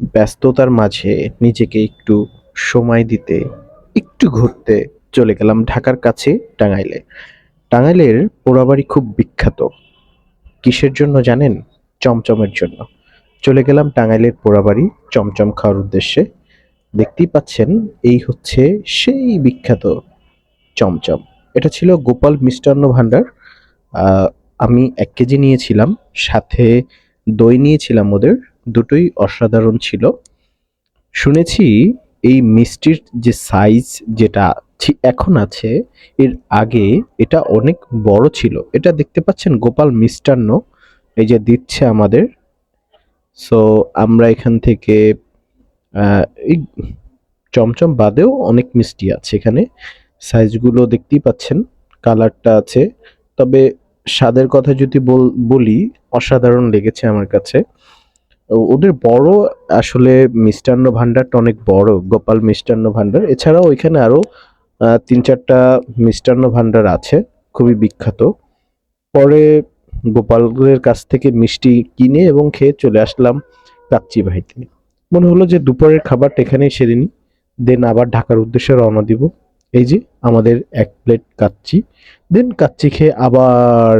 ব্যস্ততার মাঝে নিজেকে একটু সময় দিতে, একটু ঘুরতে চলে গেলাম ঢাকার কাছে টাঙ্গাইলে। টাঙ্গাইলের পোড়াবাড়ি খুব বিখ্যাত। কিসের জন্য জানেন? চমচমের জন্য। চলে গেলাম টাঙ্গাইলের পোড়াবাড়ি চমচম খাওয়ার উদ্দেশ্যে। দেখতেই পাচ্ছেন, এই হচ্ছে সেই বিখ্যাত চমচম। এটা ছিল গোপাল মিষ্টান্ন ভাণ্ডার। আমি এক কেজি নিয়েছিলাম, সাথে দই নিয়েছিলাম ওদের। দুটোই অসাধারণ ছিল। শুনেছি এই মিষ্টির যে সাইজ যেটা এখন আছে, এর আগে এটা অনেক বড় ছিল। এটা দেখতে পাচ্ছেন গোপাল মিষ্টান্ন, এই যে দিচ্ছে আমাদের। সো আমরা এখান থেকে এই চমচম বাদেও অনেক মিষ্টি আছে এখানে। সাইজগুলো দেখতেই পাচ্ছেন, কালারটা আছে। তবে স্বাদের কথা যদি বল- অসাধারণ লেগেছে আমার কাছে। ওদের বড় আসলে মিষ্টান্ন ভান্ডারটা অনেক বড়, গোপাল মিষ্টান্ন ভান্ডার এছাড়াও ওইখানে আরও তিন চারটা মিষ্টান্ন ভান্ডার আছে, খুবই বিখ্যাত। পরে গোপালের কাছ থেকে মিষ্টি কিনে এবং খেয়ে চলে আসলাম কাচ্চি ভাইতে মনে হলো যে দুপুরের খাবারটা এখানেই সেরে নিই, দেন আবার ঢাকার উদ্দেশ্যে রওনা দিব। এই যে আমাদের এক প্লেট কাচ্চি, দেন কাচ্চি খেয়ে আবার